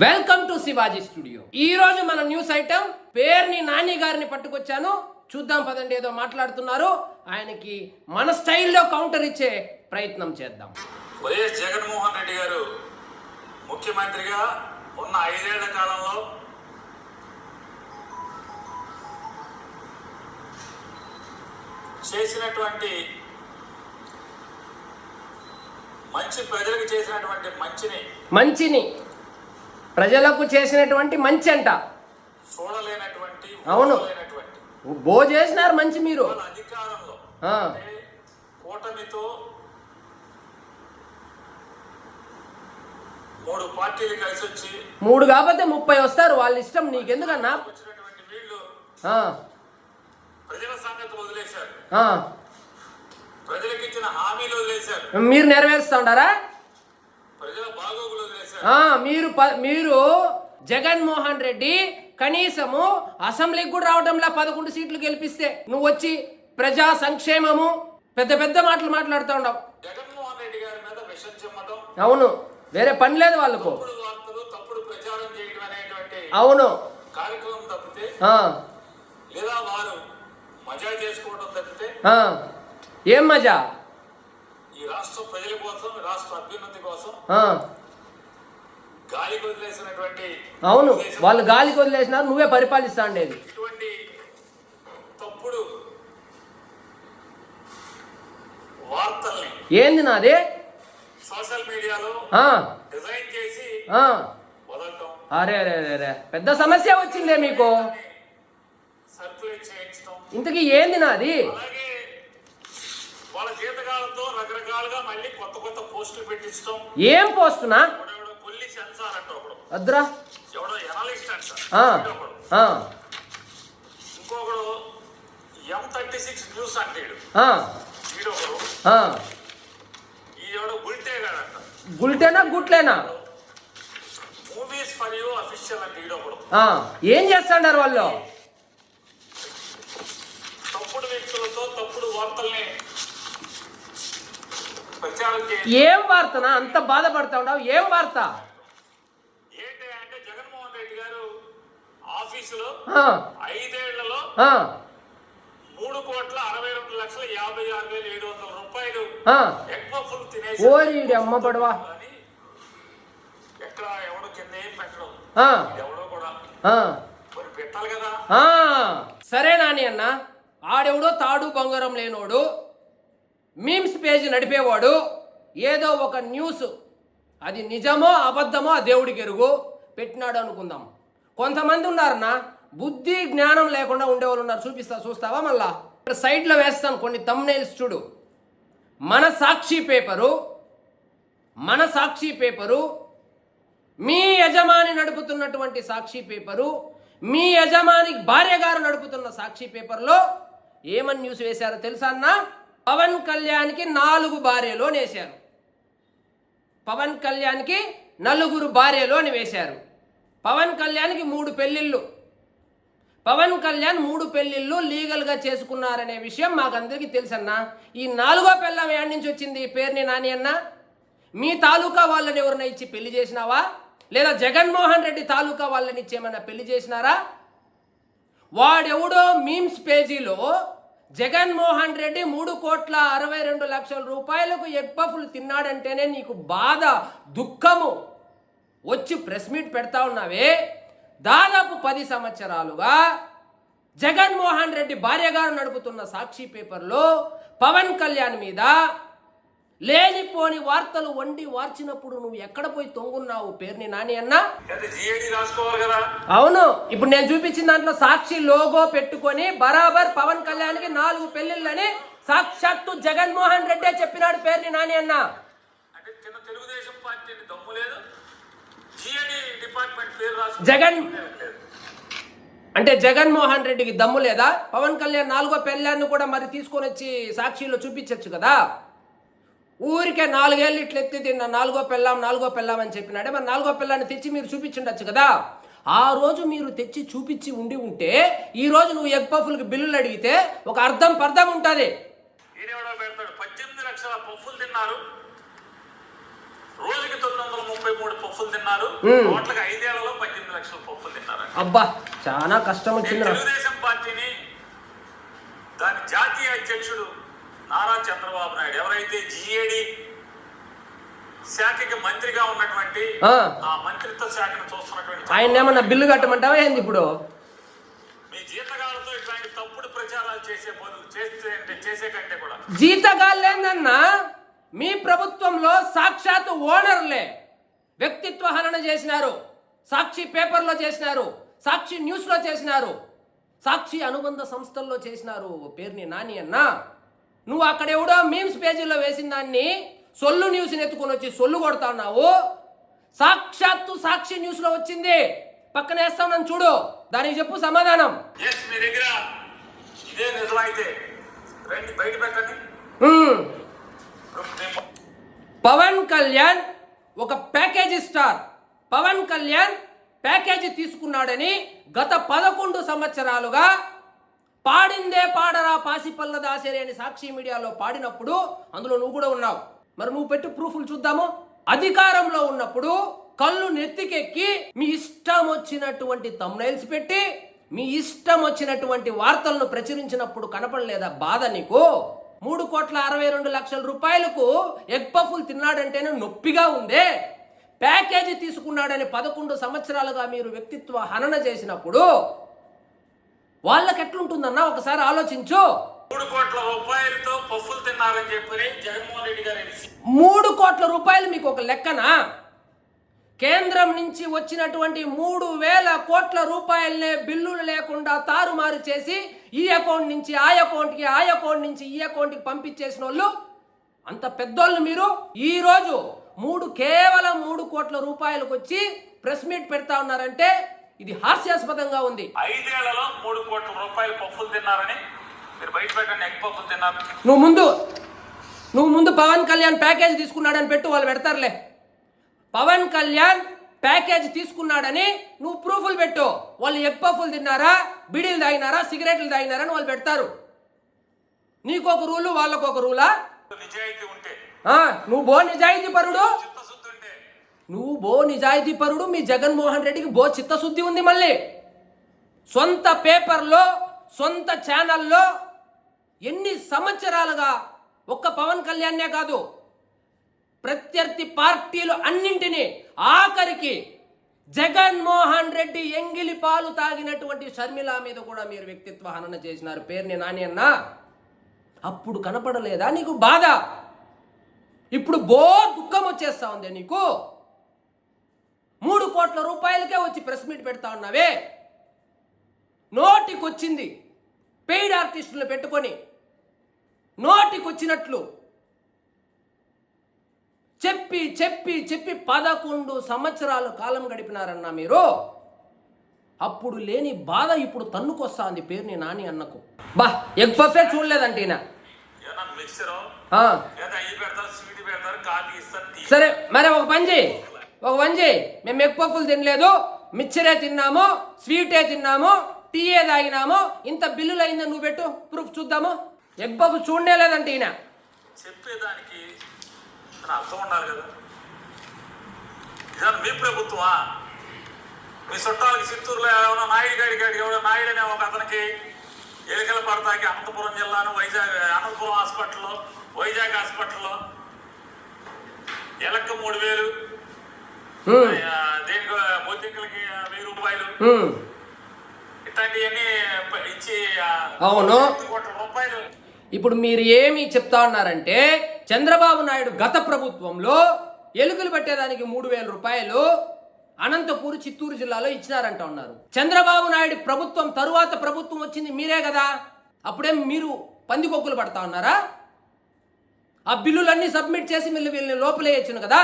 Welcome to Shivaji studio ఈ రోజు మన న్యూస్ ఐటమ్ పేరుని నాని గారిని పట్టుకొచ్చాను. చూద్దాం పదండి ఏదో మాట్లాడుతున్నారు. ఆయనకి మన స్టైల్లో కౌంటర్ ఇచ్చే ప్రయత్నం చేద్దాం. వైఎస్ జగన్మోహన్ రెడ్డి గారు ముఖ్యమంత్రిగా ఉన్న ఐదేళ్ళ కాలంలో చేసినటువంటి మంచి ప్రజలకు చేసినటువంటి మంచిని మంచిని ప్రజలకు చేసినటువంటి మంచి అంట. అవును. బో చేసినారు మంచి మీరు. కూటమితో మూడు పార్టీలు కలిసి వచ్చి మూడు కాకపోతే ముప్పై వస్తారు. వాళ్ళ ఇష్టం నీకెందుకన్నా? ప్రజల సంగతి వదిలేశారు. ప్రజలకు ఇచ్చిన హామీలు వదిలేశారు. మీరు నెరవేరుస్తా ఉండారా ప్రజల బాగోగులు వదిలేశారు ఆ, మీరు మీరు జగన్మోహన్ రెడ్డి కనీసము అసెంబ్లీకి కూడా రావడంలా పదకొండు సీట్లు గెలిపిస్తే నువ్వు వచ్చి ప్రజా సంక్షేమము పెద్ద పెద్ద మాటలు మాట్లాడుతూ ఉండవు అవును వేరే పని లేదు వాళ్ళకు. అవును. ఏం మజా? ఈ రాష్ట్ర ప్రజల కోసం రాష్ట్ర అభ్యున్నతి కోసం ఆ, గాలికి వదిలేసినటువంటి అవును వాళ్ళు గాలికి వదిలేసినారు నువ్వే పరిపాలిస్తా ఉండేది ఇటువంటి తప్పుడు వార్తల్ని ఏంది నాది? సోషల్ మీడియాలో డిజైన్ చేసి. వదలటం. అరే అరే అరే అరే. పెద్ద సమస్య వచ్చిందే మీకు. సర్క్యులేట్ చేయించడం ఇంతకీ ఏంది నాది? అలాగే వాళ్ళ జీతకాలతో రకరకాలుగా మళ్ళీ కొత్త కొత్త పోస్టులు పెట్టించడం. ఏం సెన్సార్ అంట ఒకడు. వద్దురా ఎవడో ఎనలిస్ట్ అంట. ఇంకొకడు. ఎం థర్టీ సిక్స్ న్యూస్ అంటాడు. వీడొకడు. ఈ ఎవడో గుల్టేగాడంట గుల్టేనా గుట్లేనా? మూవీస్ ఫర్ యూ అఫీషియల్ అంటే వీడొకడు. ఏం చేస్తాడారు వాళ్ళు తప్పుడు వ్యక్తులతో తప్పుడు వార్తల్ని ప్రచారం చేసి ఏం వార్తనా అంత బాధపడతా ఉండవు ఏం వార్త? ఏంటి అంటే జగన్మోహన్ రెడ్డి గారు ఆఫీసులో ఐదేళ్ళలో మూడు కోట్ల అరవై రెండు లక్షల యాభై ఆరు వేల ఏడు వందల రూపాయలు తినేసి ఓరి ఈడి అమ్మ పడవా. అని ఎక్కడ ఎవడో కింద ఏం పెట్టడం. ఎవడో కూడా. మరి పెట్టాలి కదా. ఆ. సరే నాని అన్న. ఆడెవడో తాడు బంగారం లేనోడు మీమ్స్ పేజీ నడిపేవాడు ఏదో ఒక న్యూస్ అది నిజమో అబద్ధమో ఆ దేవుడికి ఎరుగు పెట్టినాడు అనుకుందాం. కొంతమంది ఉన్నారన్నా బుద్ధి జ్ఞానం లేకుండా ఉండేవాళ్ళు ఉన్నారు. చూపిస్తా చూస్తావా మళ్ళా? ఇక్కడ సైడ్లో వేస్తాను కొన్ని తమ్నైల్స్ చూడు. మన సాక్షి పేపరు మన సాక్షి పేపరు మీ యజమాని నడుపుతున్నటువంటి సాక్షి పేపరు మీ యజమాని భార్య గారు నడుపుతున్న సాక్షి పేపర్లో ఏమని న్యూస్ వేశారో తెలుసా అన్న? పవన్ కళ్యాణ్కి నాలుగు భార్యలో నేశారు. వేశారు పవన్ కళ్యాణ్కి నలుగురు భార్యలు అని వేశారు. పవన్ కళ్యాణ్కి మూడు పెళ్ళిళ్ళు. పవన్ కళ్యాణ్ మూడు పెళ్ళిళ్ళు లీగల్గా చేసుకున్నారనే విషయం మాకందరికీ తెలుసన్నా. ఈ నాలుగో పెళ్ళం ఏడు నుంచి వచ్చింది? ఈ పేరుని నాని అన్న? మీ తాలూకా వాళ్ళని ఎవరిన ఇచ్చి పెళ్ళి చేసినావా? లేదా జగన్మోహన్ రెడ్డి తాలూకా వాళ్ళని ఇచ్చి ఏమైనా పెళ్ళి చేసినారా? వాడెవడో మీమ్స్ పేజీలో జగన్మోహన్ రెడ్డి మూడు కోట్ల అరవై రెండు లక్షల రూపాయలకు ఎగ్ పఫ్లు తిన్నాడంటేనే నీకు బాధ దుఃఖము. వచ్చి ప్రెస్ మీట్ పెడతా ఉన్నావే? దాదాపు పది సంవత్సరాలుగా జగన్మోహన్ రెడ్డి భార్య గారు నడుపుతున్న సాక్షి పేపర్లో పవన్ కళ్యాణ్ మీద లేనిపోని వార్తలు వండి వార్చినప్పుడు నువ్వు ఎక్కడ పోయి తొంగున్నావు? పేరుని నాని అన్నా? అవును. ఇప్పుడు నేను చూపించిన దాంట్లో సాక్షి లోగో పెట్టుకొని బరాబర్ పవన్ కళ్యాణ్కి నాలుగు పెళ్ళిళ్ళని సాక్షాత్తు జగన్మోహన్ రెడ్డే చెప్పినాడు పేరుని నాని అన్న. జగన్ అంటే జగన్మోహన్ రెడ్డికి దమ్ము లేదా? పవన్ కళ్యాణ్ నాలుగో పెళ్ళాన్ని కూడా మరి తీసుకొని వచ్చి సాక్షిలో చూపించవచ్చు కదా? ఊరికే నాలుగేళ్ళు ఇట్లా ఎత్తి తిన్న నాలుగో పెళ్ళాం నాలుగో పెళ్ళాం అని చెప్పినాడే. మరి నాలుగో పెళ్ళాన్ని తెచ్చి మీరు చూపించుండొచ్చు కదా? ఆ రోజు మీరు తెచ్చి చూపించి ఉండి ఉంటే ఈ రోజు నువ్వు ఎగ్ పఫ్లకి బిల్లులు అడిగితే ఒక అర్థం పర్థం ఉంటుంది. పద్దెనిమిది లక్షల పప్పులు తిన్నారు. రోజుకి తొమ్మిది వందల ముప్పై మూడు పప్పులు తిన్నారు. మ్మ్. టోటల్గా ఐదేళ్ళలో పద్దెనిమిది లక్షల పప్పులు తిన్నారు అబ్బా చాలా కష్టం వచ్చింది. తెలుగుదేశం పార్టీని దాని జాతీయ అధ్యక్షుడు నారా చంద్రబాబు నాయుడు. ఎవరైతే జిఏడి శాఖకి మంత్రిగా ఉన్నటువంటి ఆ. మంత్రిత్వ శాఖను చూస్తున్నటువంటి ఆయన ఏమన్నా బిల్లు కట్టమంటావా ఏంది ఇప్పుడు? మీ జీతగాలతో ఇట్లాంటి తప్పుడు ప్రచారాలు చేసే బదులు చేస్తే చేసే కంటే కూడా. జీతగాళ్ళేందన్నా? మీ ప్రభుత్వంలో సాక్షాత్ ఓనర్లే. వ్యక్తిత్వ హనన చేసినారు. సాక్షి పేపర్లో చేసినారు. సాక్షి న్యూస్లో చేసినారు. సాక్షి అనుబంధ సంస్థల్లో చేసినారు. పేరుని నాని అన్న. నువ్వు అక్కడెవడో మీమ్స్ పేజీలో వేసిన దాన్ని సొల్లు న్యూస్ని ఎత్తుకొని వచ్చి సొల్లు కొడతా ఉన్నావు? సాక్షాత్తు సాక్షి న్యూస్లో వచ్చింది. పక్కన వేస్తావు నన్ను చూడు. దానికి చెప్పు సమాధానం. పవన్ కళ్యాణ్ ఒక package star. Pawan Kalyan package తీసుకున్నాడని గత పదకొండు సంవత్సరాలుగా పాడిందే పాడరా పాసిపల్ల దాసేరే అని సాక్షి మీడియాలో పాడినప్పుడు అందులో నువ్వు కూడా ఉన్నావు. మరి నువ్వు పెట్టు ప్రూఫ్లు చూద్దాము. అధికారంలో ఉన్నప్పుడు కళ్ళు నెత్తికెక్కి మీ ఇష్టం వచ్చినటువంటి తమ్నైల్స్ పెట్టి మీ ఇష్టం వచ్చినటువంటి వార్తలను ప్రచురించినప్పుడు కనపడలేదా బాధ నీకు? మూడు కోట్ల అరవై రెండు లక్షల రూపాయలకు ఎగ్ పఫులు తిన్నాడంటేనే నొప్పిగా ఉందే. ప్యాకేజీ తీసుకున్నాడని పదకొండు సంవత్సరాలుగా మీరు వ్యక్తిత్వ హనన చేసినప్పుడు వాళ్ళకి ఎట్లుంటుందన్నా ఒకసారి ఆలోచించు. మూడు కోట్ల రూపాయలతో పప్పులు తిన్నారని చెప్పి జగన్మోహన్ రెడ్డి గారు మూడు కోట్ల రూపాయలు మీకు ఒక లెక్కనా? కేంద్రం నుంచి వచ్చినటువంటి మూడు వేల కోట్ల రూపాయలనే బిల్లులు లేకుండా తారుమారు చేసి ఈ అకౌంట్ నుంచి ఆ అకౌంట్కి ఆ అకౌంట్ నుంచి ఈ అకౌంట్కి పంపించేసిన వాళ్ళు అంత పెద్దోళ్ళు మీరు. ఈ రోజు మూడు కేవలం మూడు కోట్ల రూపాయలకు వచ్చి ప్రెస్ మీట్ పెడతా ఉన్నారంటే ఇది హాస్యాస్పదంగా ఉంది. ఐదేళ్ళలో మూడు కోట్ల రూపాయలు పప్పులు తిన్నారని మీరు బయట పెట్టండి ఎగ్ పప్పులు తిన్నారు. నువ్వు ముందు నువ్వు ముందు పవన్ కళ్యాణ్ ప్యాకేజ్ తీసుకున్నాడని పెట్టు వాళ్ళు పెడతారులే. పవన్ కళ్యాణ్ ప్యాకేజ్ తీసుకున్నాడని నువ్వు ప్రూఫ్లు పెట్టు. వాళ్ళు ఎగ్ పఫ్లు తిన్నారా బీడీలు తాగినారా సిగరెట్లు తాగినారా అని వాళ్ళు పెడతారు. నీకు ఒక రూలు వాళ్ళకు ఒక రూలా? నిజాయితీ ఉంటే. నువ్వు బో నిజాయితీ పరుడు. నువ్వు బో నిజాయితీ పరుడు మీ జగన్మోహన్ రెడ్డికి బో చిత్తశుద్ధి ఉంది మళ్ళీ. సొంత పేపర్లో సొంత ఛానల్లో ఎన్ని సంవత్సరాలుగా ఒక్క పవన్ కళ్యాణ్నే కాదు ప్రత్యర్థి పార్టీలు అన్నింటినీ ఆఖరికి జగన్మోహన్ రెడ్డి ఎంగిలి పాలు తాగినటువంటి షర్మిల మీద కూడా మీరు వ్యక్తిత్వ హనన చేసినారు. పేరుని నాని అన్న. అప్పుడు కనపడలేదా నీకు బాధ? ఇప్పుడు బో దుఃఖం వచ్చేస్తా ఉంది నీకు. మూడు కోట్ల రూపాయలకే వచ్చి ప్రెస్ మీట్ పెడతా ఉన్నావే? నోటికొచ్చింది. పెయిడ్ ఆర్టిస్టులు పెట్టుకొని నోటికొచ్చినట్లు చెప్పి చెప్పి చెప్పి పదకొండు సంవత్సరాలు కాలం గడిపినారన్న మీరు. అప్పుడు లేని బాధ ఇప్పుడు తన్నుకొస్తా ఉంది పేరుని నాని అన్నకు. బా ఎగ్ పఫే చూడలేదంటే ఈయన. సరే మరి ఒక పని చేయి ఒక పని చేయి. మేము ఎగ్ పఫ్ఫులు తినలేదు. మిక్చరే తిన్నాము స్వీటే తిన్నాము టీయే తాగినాము. ఇంత బిల్లులు అయిందని నువ్వు పెట్టు. ప్రూఫ్ చూద్దాము. ఎగ్ పఫ్ చూడనే లేదంటే ఈయన. చెప్పేదానికి అర్థం ఉండాలి కదా. ఇదన్నా మీ ప్రభుత్వమా? మీ చుట్టాలకి చిత్తూరులో ఏమైనా నాయుడు గాడి గాడి ఎవడో నాయుడు అనే ఒక అతనికి ఎలికల పడతాకి అనంతపురం జిల్లాను వైజాగ్ అనంతపురం హాస్పిటల్లో వైజాగ్ హాస్పిటల్లో ఎలక్క మూడు వేలు దేనికి బొద్దింకలకి వెయ్యి రూపాయలు. హ్మ్. ఇట్లాంటివన్నీ ఇచ్చి ఆ, అవును. రూపాయలు. ఇప్పుడు మీరు ఏమి చెప్తా ఉన్నారంటే చంద్రబాబు నాయుడు గత ప్రభుత్వంలో ఎలుకలు పట్టేదానికి మూడు వేల రూపాయలు అనంతపూర్ చిత్తూరు జిల్లాలో ఇచ్చినారంట ఉన్నారు చంద్రబాబు నాయుడు ప్రభుత్వం తరువాత ప్రభుత్వం వచ్చింది మీరే కదా. అప్పుడేం మీరు పందికొక్కులు పడతా ఉన్నారా ఆ బిల్లులన్నీ సబ్మిట్ చేసి మీరు వీళ్ళని లోపలేయచ్చును కదా.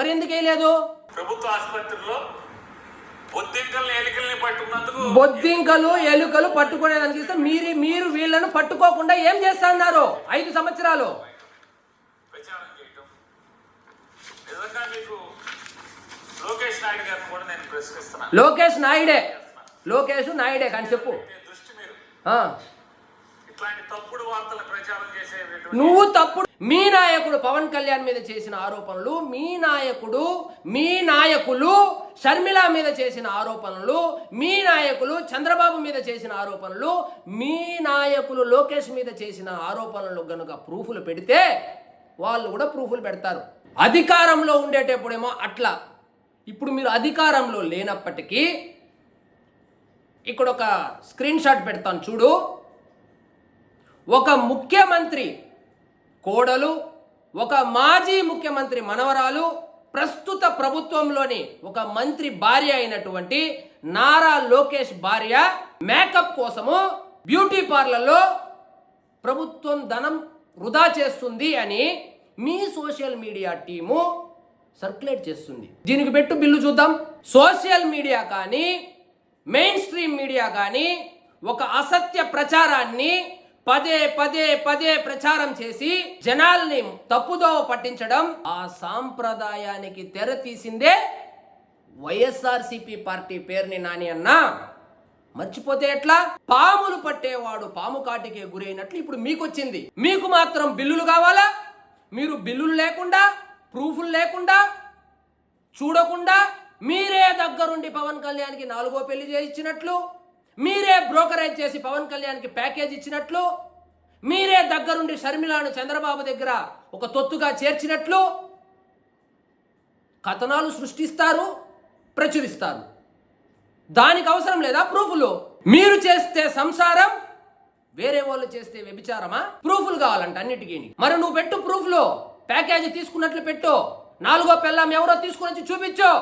మరి ఎందుకు వేయలేదు ప్రభుత్వ ఆసుపత్రిలో బొద్దింకలు ఎలుకలు పట్టుకునేదానికి ఇస్తే మీరు మీరు వీళ్ళను పట్టుకోకుండా ఏం చేస్తా ఉన్నారు ఐదు సంవత్సరాలు. లోకేష్ నాయుడు లోకేష్ నాయుడే. కానీ చెప్పు. ఇట్లాంటి తప్పుడు వార్తలు ప్రచారం నువ్వు తప్పుడు మీ నాయకుడు పవన్ కళ్యాణ్ మీద చేసిన ఆరోపణలు మీ నాయకుడు మీ నాయకులు షర్మిల మీద చేసిన ఆరోపణలు మీ నాయకులు చంద్రబాబు మీద చేసిన ఆరోపణలు మీ నాయకులు లోకేష్ మీద చేసిన ఆరోపణలు గనుక ప్రూఫ్లు పెడితే వాళ్ళు కూడా ప్రూఫ్లు పెడతారు. అధికారంలో ఉండేటప్పుడేమో అట్లా. ఇప్పుడు మీరు అధికారంలో లేనప్పటికీ ఇక్కడ ఒక స్క్రీన్ షాట్ పెడతాను చూడు. ఒక ముఖ్యమంత్రి కోడలు ఒక మాజీ ముఖ్యమంత్రి మనవరాలు ప్రస్తుత ప్రభుత్వంలోని ఒక మంత్రి భార్య అయినటువంటి నారా లోకేష్ భార్య మేకప్ కోసము బ్యూటీ పార్లర్లో ప్రభుత్వం ధనం వృధా చేస్తుంది అని మీ సోషల్ మీడియా టీము సర్క్యులేట్ చేస్తుంది. దీనికి పెట్టు బిల్లు చూద్దాం. సోషల్ మీడియా కానీ మెయిన్ స్ట్రీమ్ మీడియా కానీ ఒక అసత్య ప్రచారాన్ని పదే పదే పదే ప్రచారం చేసి జనాల్ని తప్పుదోవ పట్టించడం ఆ సాంప్రదాయానికి తెర తీసిందే వైఎస్ఆర్సిపి పార్టీ పేరుని నాని అన్నా. మర్చిపోతే ఎట్లా? పాములు పట్టేవాడు పాము కాటికే గురైనట్లు ఇప్పుడు మీకు వచ్చింది మీకు మాత్రం బిల్లులు కావాలా? మీరు బిల్లులు లేకుండా ప్రూఫ్లు లేకుండా చూడకుండా మీరే దగ్గరుండి పవన్ కళ్యాణ్కి నాలుగో పెళ్ళి చేయించినట్లు? మీరే బ్రోకరేజ్ చేసి పవన్ కళ్యాణ్కి ప్యాకేజ్ ఇచ్చినట్లు మీరే దగ్గరుండి షర్మిలాను చంద్రబాబు దగ్గర ఒక తొత్తుగా చేర్చినట్లు కథనాలు సృష్టిస్తారు ప్రచురిస్తారు. దానికి అవసరం లేదా ప్రూఫ్లు? మీరు చేస్తే సంసారం వేరే వాళ్ళు చేస్తే వ్యభిచారమా? ప్రూఫ్లు కావాలంట అన్నిటికీ మరి నువ్వు పెట్టు ప్రూఫ్లు. ప్యాకేజీ తీసుకున్నట్లు పెట్టు. నాలుగో పెళ్ళాం ఎవరో తీసుకుని వచ్చి చూపించు.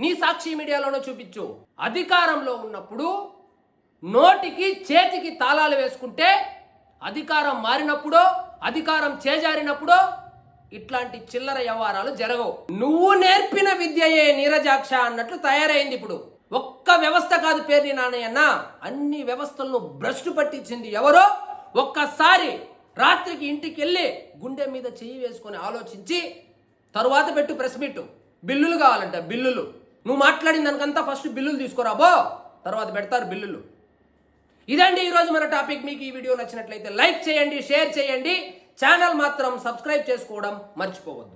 నీ సాక్షి మీడియాలోనే చూపించు. అధికారంలో ఉన్నప్పుడు నోటికి చేతికి తాళాలు వేసుకుంటే అధికారం మారినప్పుడో అధికారం చేజారినప్పుడో ఇట్లాంటి చిల్లర వ్యవహారాలు జరగవు. నువ్వు నేర్పిన విద్యయే నీరజాక్ష అన్నట్లు తయారైంది ఇప్పుడు. ఒక్క వ్యవస్థ కాదు పేర్ని నానయ్యన్న అన్ని. వ్యవస్థలను భ్రష్టు పట్టించింది ఎవరో? ఒక్కసారి రాత్రికి ఇంటికి వెళ్ళి గుండె మీద చెయ్యి వేసుకొని ఆలోచించి తరువాత పెట్టు ప్రెస్ మీట్. బిల్లులు కావాలంట బిల్లులు. నువ్వు మాట్లాడిన దానికంతా ఫస్ట్ బిల్లులు తీసుకురాబో తర్వాత పెడతారు బిల్లులు. ఇదండి ఈరోజు మన టాపిక్. మీకు ఈ వీడియో నచ్చినట్లయితే లైక్ చేయండి షేర్ చేయండి. ఛానల్ మాత్రం సబ్స్క్రైబ్ చేసుకోవడం మర్చిపోవద్దు.